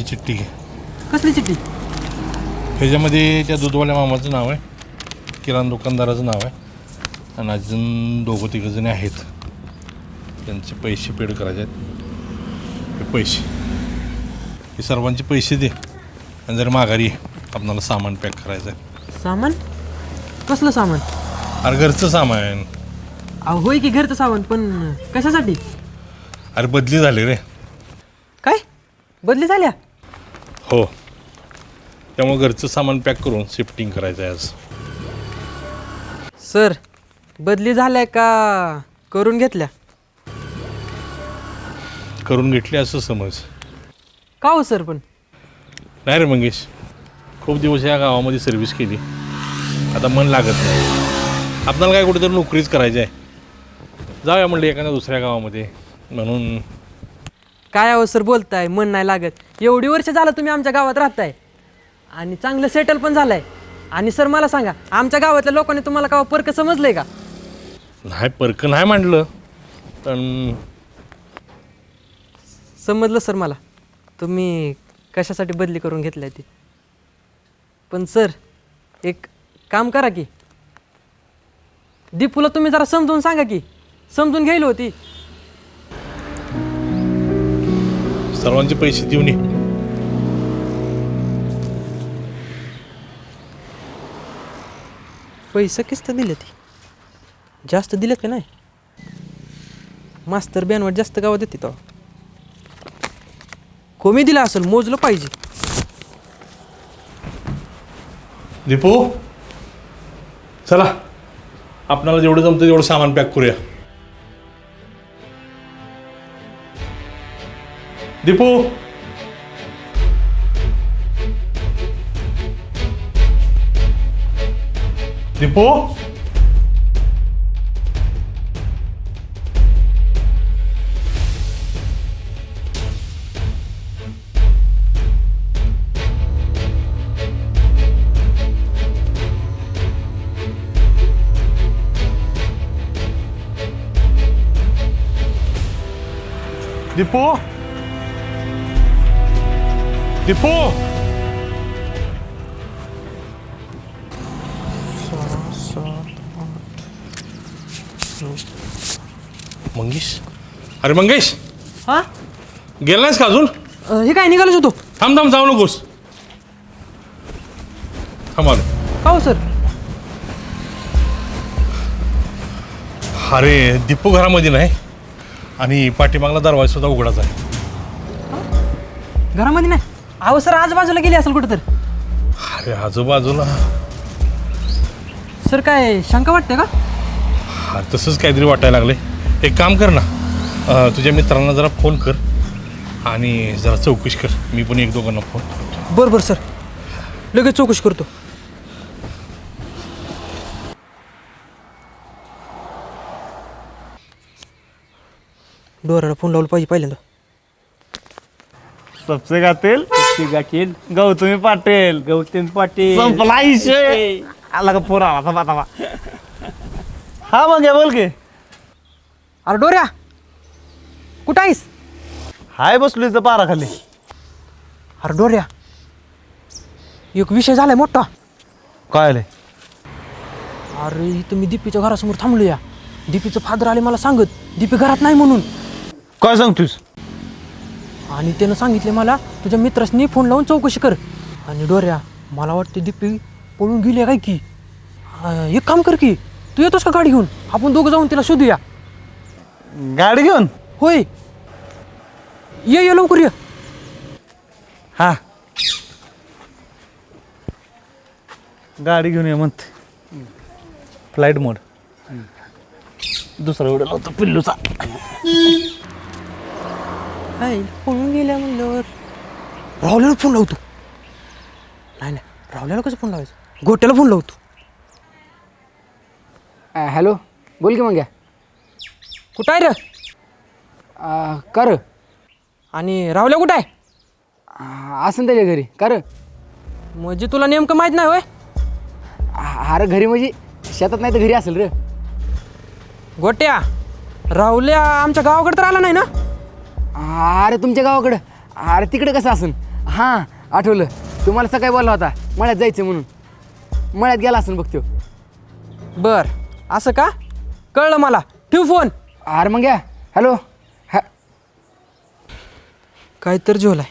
ही चिठ्ठी घे कसली चिठ्ठी ह्याच्यामध्ये त्या दूधवाल्या मामाचं नाव आहे. किराणा दुकानदाराचं नाव आहे. आणि अजून दोघं तिघं जणी आहेत. त्यांचे पैसे पेड करायचे आहेत. हे पैसे. हे सर्वांचे पैसे दे. आणि जर माघारी ये. आपणाला सामान पॅक करायचं आहे सामान? कसलं सामान? अरे घरचं सामान. अहो होय की घरचं सामान पण कशासाठी? अरे बदली झाली रे. काय? बदली झाल्या? हो. त्यामुळे घरचं सामान पॅक करून शिफ्टिंग करायचं आहे आज. सर बदली झाल्या का? करून घेतल्या. करून घेतली असं समज. का हो सर पण? नाही रे मंगेश खूप दिवस या गावामध्ये सर्व्हिस केली. आता मन लागत नाही. आपल्याला काय कुठेतरी नोकरीच करायची आहे जाऊया म्हणलं एखाद्या दुसऱ्या गावामध्ये. म्हणून काय अहो सर बोलताय मन नाही लागत. एवढी वर्ष झालं तुम्ही आमच्या गावात राहताय. आणि चांगलं सेटल पण झालंय. आणि सर मला सांगा आमच्या गावातल्या लोकांनी तुम्हाला का परक समजलंय का? नाही परक नाही मांडलं. पण समजलं सर मला. तुम्ही कशासाठी बदली करून घेतली ती? पण सर एक काम करा की. दीपूला तुम्ही जरा समजून सांगा की. समजून घ्यायला होती. सर्वांचे पैसे देऊन ये. पैसे किस्त दिले ती. जास्त दिलेत का नाही? मास्तर बॅनवर जास्त गावात देते तो. कमी दिला असेल मोजलं पाहिजे. दीपू चला. आपणाला जेवढं जमतं तेवढं सामान पॅक करूया. Depô! Depô! Depois... Deepu Deepu Deepu Deepu Mangesh? अरे मंगेश! हां? गेला नाहीस का अजून? हे काय निघालच होतो थांब थांब जाऊ नकोस. थांब आलो. का हो सर. अरे दीपू घरामध्ये नाही. आणि पाठीमागला दरवाजा सुद्धा उघडाच आहे. घरामध्ये नाही? अहो सर आजूबाजूला गेली असेल कुठं तर अरे आजूबाजूला? सर काय शंका वाटते का? हा तसंच काहीतरी वाटायला लागले एक काम कर ना अं, तुझ्या मित्रांना जरा फोन कर आणि जरा चौकशी कर. मी पण एक दोघांना फोन करतो. बरं बरं सर. लगेच चौकशी करतो. डोराला फोन लावलं पाहिजे पहिल्यांदा. सबसे गातील? गाठील गौतमी पाटील. गौतम पाटील. संपला विषय. आला का पोरा आला थांबा थांबा. हा मग या बोल की. अरे डोऱ्या कुठं आहेस? हाय बसलो इथं पारा खाली अरे डोऱ्या एक विषय झालाय मोठा. काय आले अरे इथं मी दीपीच्या घरासमोर थांबलो या दीपीचं फादर आले मला सांगत दीपी घरात नाही म्हणून. काय सांगतोस आणि त्यानं सांगितले मला तुझ्या मित्रासनी फोन लावून चौकशी कर. आणि डोऱ्या मला वाटते दीपी पळून गेली काय की? अं, एक काम कर की तू येतोस का गाडी घेऊन? आपण दोघं जाऊन तिला शोधूया. गाडी घेऊन? होय. ये ये लवकर ये. हा. गाडी घेऊन ये म्हणते. फ्लाईट मोड दुसरा उडला होता पिल्लूचा. हाय पळून गेल्या म्हणल्यावर राहुल्याला फोन लावतो नाही नाही राहुल्याला कसं फोन लावायचं गोट्याला फोन लावतो हॅलो बोल की मग घ्या कुठं आहे रे कर आणि राहुल्या कुठं आहे असं त्याच्या घरी कर म्हणजे तुला नेमकं माहीत नाही होय अरे घरी म्हणजे शेतात नाही तर घरी असेल रे गोट्या राहुल्या आमच्या गावाकडे तर आला नाही ना अरे तुमच्या गावाकडं? अरे तिकडे कसं असन? हां आठवलं. तुम्हाला सकाळी बोलला होता मळ्यात जायचं म्हणून. मळ्यात गेला असेल बघ तो बर असं का? कळलं मला. ठेव फोन. अरे मग या. हॅलो. हा काय तर झोलाय.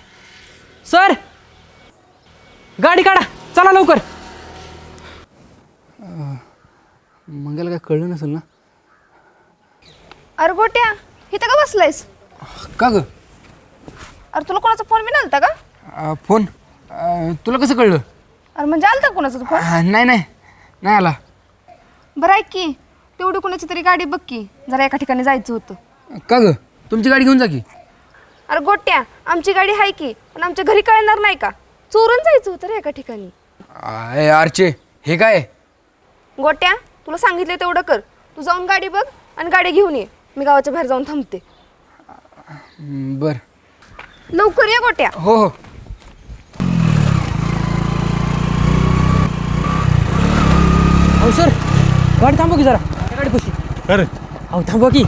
सर! गाडी काढा. चला लवकर. मंग्याला काय कळलं नसेल ना? अरे गोट्या इथं का बसलायस? का ग? अरे तुला कोणाचा फोन बी नव्हता का? अं, फोन? अं, तुला कसं कळलं? अरे म्हणजे आलता कोणाचा फोन? अं, नाही नाही. नाही आला. बरं ऐक की तेवढी कोणाची तरी गाडी बघ की जरा एका ठिकाणी जायचं होतं. का ग? तुमची गाडी घेऊन जा की. अरे गोट्या आमची गाडी आहे की पण आमच्या घरी कळणार नाही का? चोरून जायचं होतं रे एका ठिकाणी. अय आरचे हे काय? गोट्या तुला सांगितलं तेवढं कर. तू जाऊन गाडी बघ आणि गाडी घेऊन ये. मी गावाच्या बाहेर जाऊन थांबते. बर. लवकर ये गोट्या. हो हो. अहो सर गाडी थांबव की जरा. गाडी कशी अरे. अहो थांबवा की.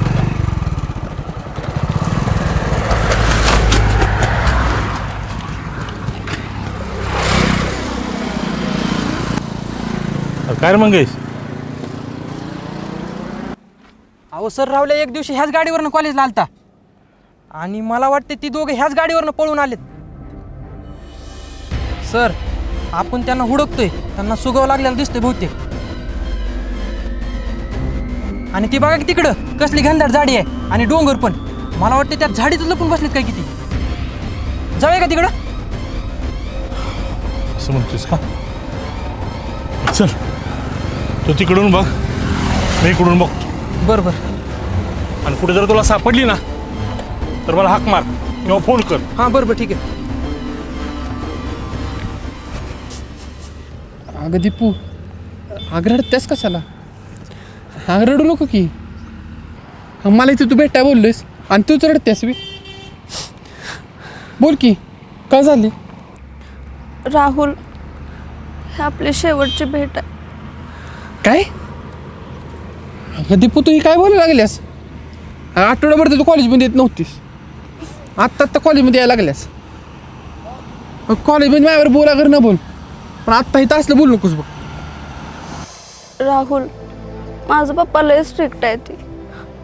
काय रे मंगेश? अहो सर रावले एक दिवशी ह्याच गाडीवरनं कॉलेजला आलता. आणि मला वाटते ती दोघे ह्याच गाडीवरनं पळून आलेत. सर आपण त्यांना हुडकतोय. त्यांना सुगाव लागलेला दिसतोय बहुतेक. आणि ती बघा की तिकडं कसली घनदाट झाडी आहे आणि डोंगर पण. मला वाटते त्या झाडीत लपून बसलेत काय किती. जाऊया का तिकडं? असं म्हणतोस का? चल तू तिकडून बघ. मी इकडून बघतो. बरं बरं. आणि कुठे जर तुला सापडली ना तर मला हाक मार किंवा फोन कर. हां बरं बरं ठीक आहे. अगं दीपू अगं रडतेस कशाला? अगं रडू नको की. हा, मला इथे तू भेटाय बोललोयस आणि तूच रडतेस बी. बोल की काय झाली? राहुल हे आपली शेवटची भेट आहे. काय? अगं दीपू तू ही काय बोलायला लागल्यास आठवड्याभर तर तू कॉलेजमध्ये येत नव्हतीस. आत्ता आत्ता कॉलेजमध्ये यायला लागल्यास. कॉलेजमध्ये माझ्यावर बोला कर ना बोल. पण आत्ता इथं असलं बोलू नकोस बघ. राहुल माझं पप्पा लय स्ट्रिक्ट आहे ती.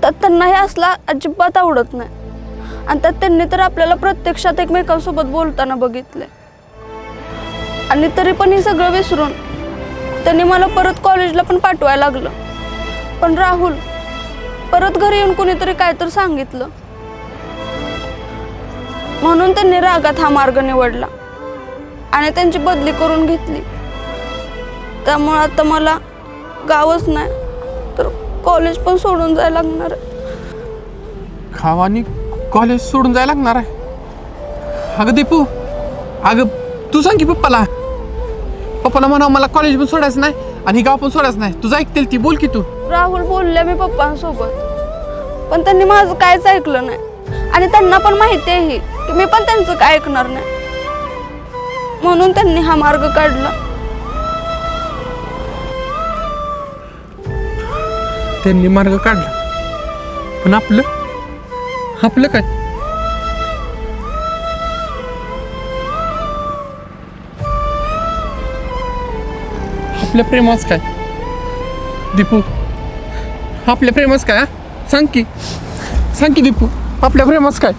तर त्यांना हे असला अजिबात आवडत नाही. आणि त्यात त्यांनी तर आपल्याला प्रत्यक्षात एकमेकांसोबत बोलताना बघितले आणि तरी पण हे सगळं विसरून त्यांनी मला परत कॉलेजला पण पाठवायला लागलं. पण राहुल परत घरी येऊन कोणीतरी काय तर सांगितलं. म्हणून त्यांनी रागात हा मार्ग निवडला आणि त्यांची बदली करून घेतली. त्यामुळे आता मला गावच नाही तर कॉलेज पण सोडून जायला लागणार आहे. खावानी कॉलेज सोडून जायला लागणार आहे? अगं दीपू अगं तू सांग की पप्पाला. पप्पाला म्हणा मला कॉलेज पण सोडायचं नाही आणि ही गाव पण सोडायचं नाही. तुझं ऐकतील ती बोल की तू. राहुल बोलले मी पप्पांसोबत. पण त्यांनी माझं काहीच ऐकलं नाही. आणि त्यांना पण माहिती आहे ही. की मी पण त्यांचं काय ऐकणार नाही? म्हणून त्यांनी हा मार्ग काढला. त्यांनी मार्ग काढला. पण आपलं? आपलं काय? आपल्या प्रेमाच काय? दीपू आपल्या प्रेमाच काय हा? सांग की. सांग की दीपू आपल्या प्रेमाच काय?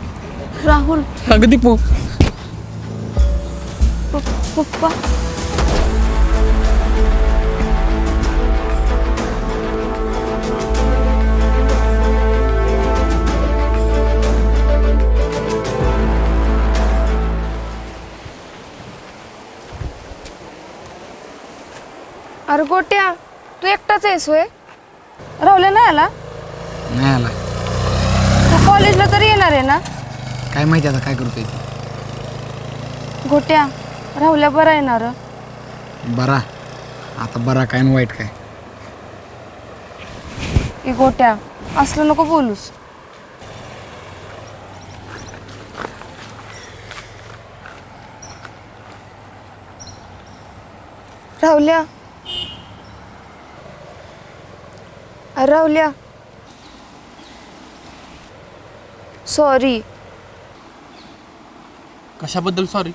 राहुल. अगं दीपू प- पप्पा. अरे गोट्या तू एकटाच आहेस होय? राहुल्या नाही आला नाही आला. तू कॉलेजला तरी येणार आहे ना? काय माहिती आता काय करतोय गोट्या राहुल्या बरा येणार बरा. आता बरा काय आणि वाईट काय? ए गोट्या असलं नको बोलूस. राहुल्या. राहुल्या. सॉरी कशाबद्दल? सॉरी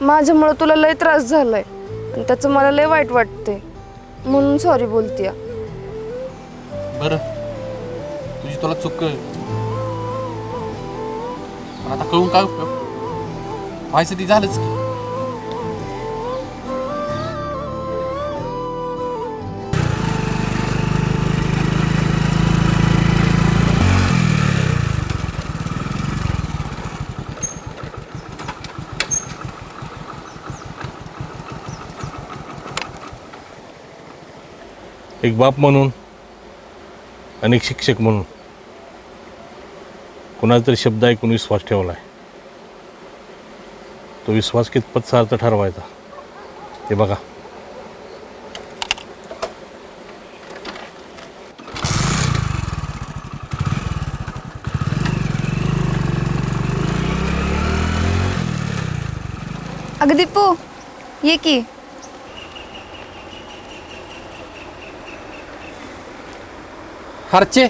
माझ्यामुळं तुला लय त्रास झालाय. आणि त्याचं मला लय वाईट वाटते म्हणून सॉरी बोलतीय. बरं. तुझी तुला चूक पण आता कळून काय उपयोग? व्हायचं ती झालंच की. एक बाप म्हणून आणि एक शिक्षक म्हणून. कुणाचा तरी शब्द ऐकून विश्वास ठेवला आहे. तो विश्वास कितपत सार्थ ठरवायचा? ते बघा. अगं दीपू ये की. हरचे.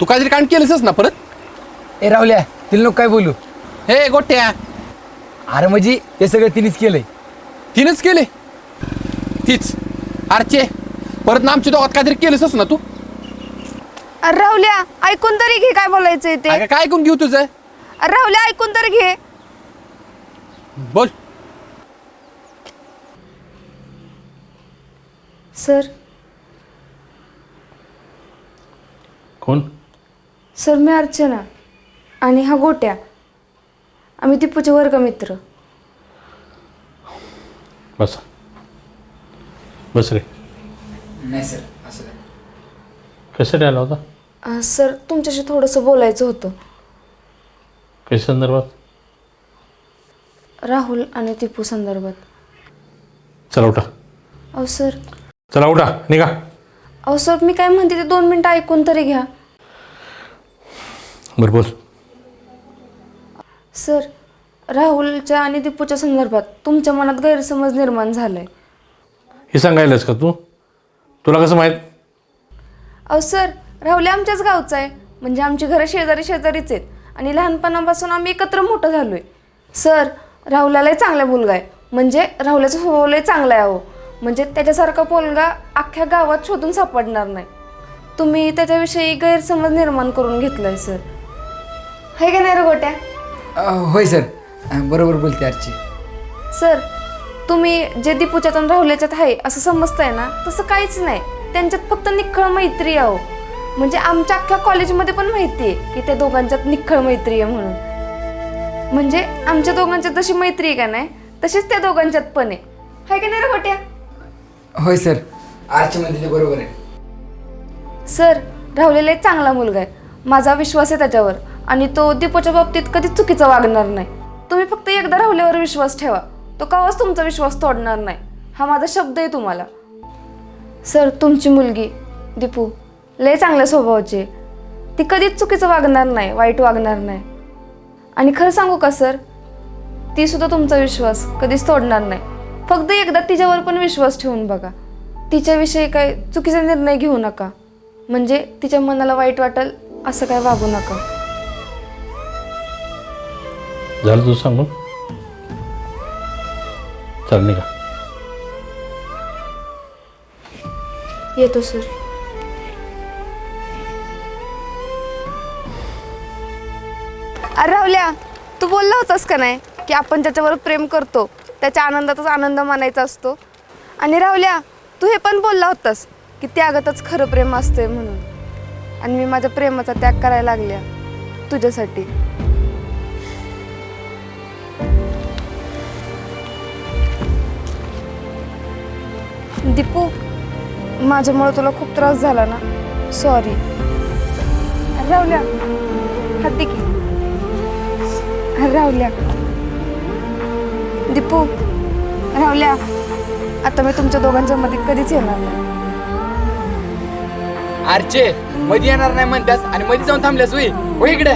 तू काहीतरी कांड केलंसच ना परत? ए राहुल्या तिला नको काय बोलू. हे गोट्या. अरे म्हणजे हे सगळं तिनेच केलंय. तिनंच केले? तीच. हरचे. परत ना आमच्या दोघात काहीतरी केलंसच ना तू? अरे राहुल्या ऐकून तरी घे काय बोलायचंय ते. अगं काय ऐकून घेऊ तुझं? अरे राहुल्या ऐकून तरी घे. बोल. सर कोण? सर मी अर्चना. आणि हा गोट्या. आम्ही दीपूचे वर्गमित्र बस. बस रे. नाही सर. असं कशासाठी आला होता? अं, सर तुमच्याशी थोडंसं बोलायचं होतं. कशा संदर्भात? राहुल आणि दीपू संदर्भात. चला उठा. अहो सर. चला उठा. निघा. अहो सर मी काय म्हणते ते दोन मिनटं ऐकून तरी घ्या. बरं बोल. सर राहुलच्या आणि दीपूच्या संदर्भात तुमच्या मनात गैरसमज निर्माण झालाय. हे सांगायलास का तू? तुला कसं माहीत? अहो सर राहुल आमच्याच गावचा आहे. म्हणजे आमची घरं शेजारी शेजारीच आहेत. आणि लहानपणापासून आम्ही एकत्र मोठं झालोय. सर राहुलालाही चांगला मुलगा आहे. म्हणजे राहुलाचा स्वभाव लय चांगला आहे अहो. म्हणजे त्याच्यासारखा मुलगा अख्ख्या गावात शोधून सापडणार नाही. तुम्ही त्याच्याविषयी गैरसमज निर्माण करून घेतलाय सर. आहे का नाही रे गोट्या? अं, होय सर. अं, बरोबर बोलते आरची. सर तुम्ही जे दीपूच्यात आणि राहुल्याच्यात आहे असं समजताय ना तसं काहीच नाही. त्यांच्यात फक्त निखळ मैत्री आहे म्हणजे आमच्या अख्ख्या कॉलेजमध्ये पण माहिती आहे की त्या दोघांच्यात निखळ मैत्री आहे म्हणून. म्हणजे आमच्या दोघांच्यात जशी मैत्री आहे का नाही तशीच त्या दोघांच्यात पण आहे. हाय का नाही रे गोट्या? होय सर. आरची म्हणते ते बरोबर आहे. सर राहुलेला एक चांगला मुलगा आहे. माझा विश्वास आहे त्याच्यावर. आणि तो दीपूच्या बाबतीत कधी चुकीचं वागणार नाही. तुम्ही फक्त एकदा राहुल्यावर विश्वास ठेवा. तो कवाच तुमचा विश्वास तोडणार नाही. हा माझा शब्द आहे तुम्हाला. सर तुमची मुलगी दीपू लय चांगल्या स्वभावाची ती कधीच चुकीचं वागणार नाही वाईट वागणार नाही. आणि खरं सांगू का सर? ती सुद्धा तुमचा विश्वास कधीच तोडणार नाही. फक्त एकदा तिच्यावर पण विश्वास ठेवून बघा. तिच्याविषयी काही चुकीचा निर्णय घेऊ नका. म्हणजे तिच्या मनाला वाईट वाटेल असं काय वागू नका. झालं तू सांगून चाल निघा. येतो सर. अरे राहुल्या तू बोलला होतास का नाही की आपण त्याच्यावर प्रेम करतो? त्याच्या आनंदातच आनंद मानायचा असतो. आणि राहुल्या तू हे पण बोलला होतास की त्यागातच खरं प्रेम असतंय म्हणून. आणि मी माझ्या प्रेमाचा त्याग करायला लागल्या तुझ्यासाठी. दीपू माझ्यामुळे तुला खूप त्रास झाला ना? सॉरी राहुल्या हत्ती की. राहुल्या. दीपू राहुल्या. आता मी तुमच्या दोघांच्या मध्ये कधीच येणार नाही. आरचे मध्ये येणार नाही म्हणत्यास आणि मध्ये जाऊन थांबल्यास होई हो इकडे.